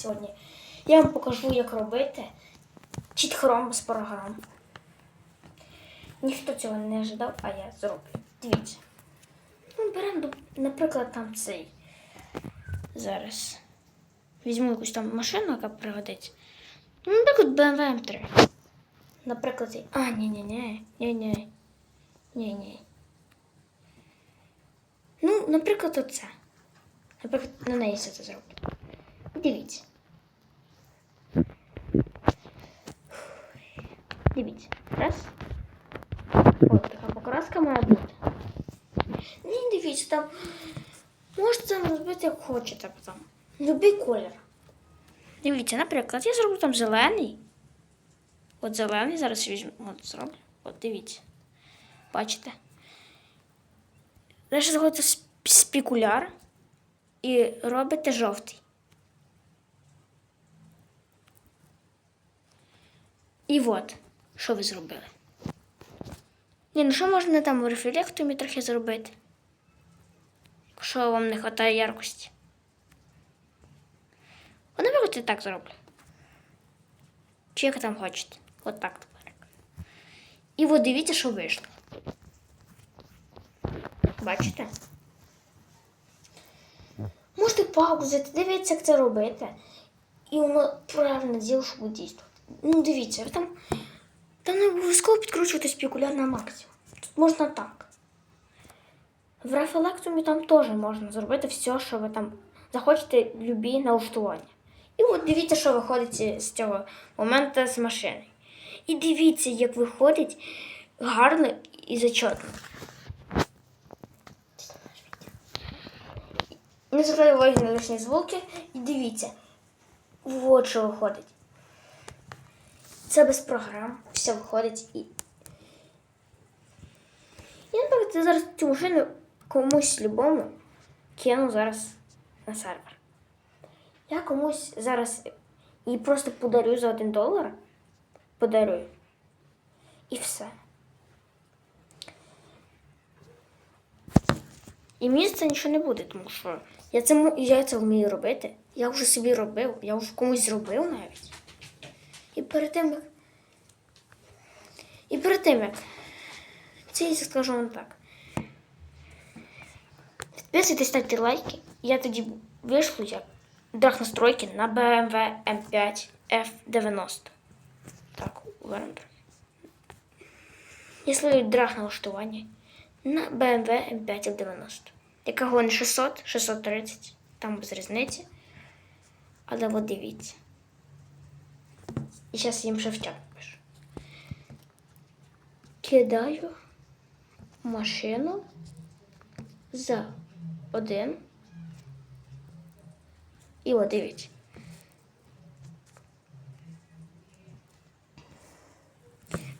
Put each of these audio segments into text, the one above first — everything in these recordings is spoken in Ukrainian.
сьогодні я вам покажу, як робити чіт-хром з програм. Ніхто цього не ожидав, а я зроблю. Дивіться. Ну, беремо, наприклад, там цей. Зараз. Візьму якусь там машину, яка пригодиться. Ну, наприклад, BMW M3. Наприклад, цей. А, ні-ні-ні. Ні-ні. Ні-ні. Ну, наприклад, оце. Наприклад, на неї все це зроблю. Дивіться. Дивіться. Раз. Ось така покраска має бути. Ні, дивіться, там можете там розбити як хочете там. Любий колір. Дивіться, наприклад, я зроблю там зелений. От зелений зараз візьму. От зроблю. От дивіться. Бачите? Далі заходите в спікуляр і робите жовтий. І от, що ви зробили. Ні, ну що можна там в рефлектумі трохи зробити? Якщо вам не вистачає яркості. От, наприклад, я так зроблю. Чи як там хочете. От так тепер. І от дивіться, що вийшло. Бачите? Можете паузити, дивіться, як це робити. І воно правильно зробить, що буде дійсно. Ну, дивіться, ви там, обов'язково підкручувати спікуляр на максимум. Тут можна так. В рефлектумі там теж можна зробити все, що ви там захочете любі налаштування. І от дивіться, що виходить з цього моменту з машини. І дивіться, як виходить гарно і зачетно. Не звертайте на лишні звуки і дивіться. От що виходить. Це без програм, все виходить і. Я наприклад, я зараз цю машину комусь любому кину зараз на сервер. Я комусь зараз її просто подарю за один долар. Подарую. І все. І мені це нічого не буде, тому що я це, я це вмію робити. Я вже собі робив, я вже комусь зробив навіть. І перед тим. І перед тим як. Це скажу вам так. Підписуйтесь, ставте лайки. Я тоді вийшлю як драх настройки на BMW M5 F90. Так, уверен. Я слою драх налаштування на BMW M5 F90. Яка гонить 600, 630, там без різниці. Але от дивіться. І зараз їм в пишу. Кидаю машину за один. І от дивіться.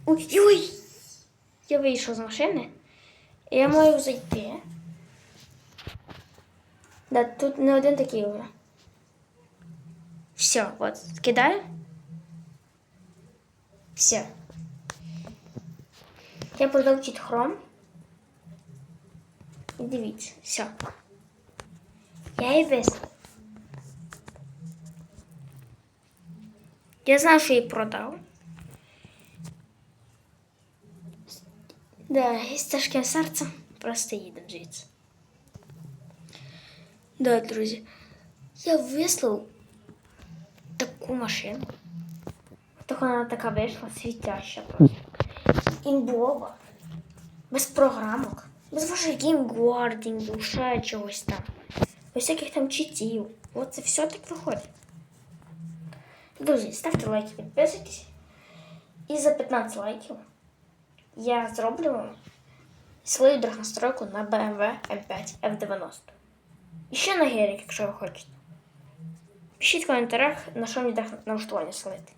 Ой-ой! Я вийшов з машини. І я маю зайти. Да, тут не один такий вже. Все, от, кидаю. Все. Я продав чит хром. І дивіться, все. Я її вислав. Я знаю, що її продав. Да, і з тяжким серцем просто їдемо звідси. Да, друзі. Я вислав таку машину. Так вона така вийшла, світяща просто. Імбова. Без програмок. Без ваших геймгвардінгів, ще чогось там. Без всяких там читів. От це все так виходить. Друзі, ставте лайки, підписуйтесь. І за 15 лайків я зроблю вам свою драгостройку на BMW M5 F90. І ще на гелік, якщо ви хочете. Пишіть в коментарях, на що мені налаштування слити.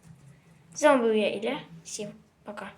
З вами був я Ілля. Всім пока.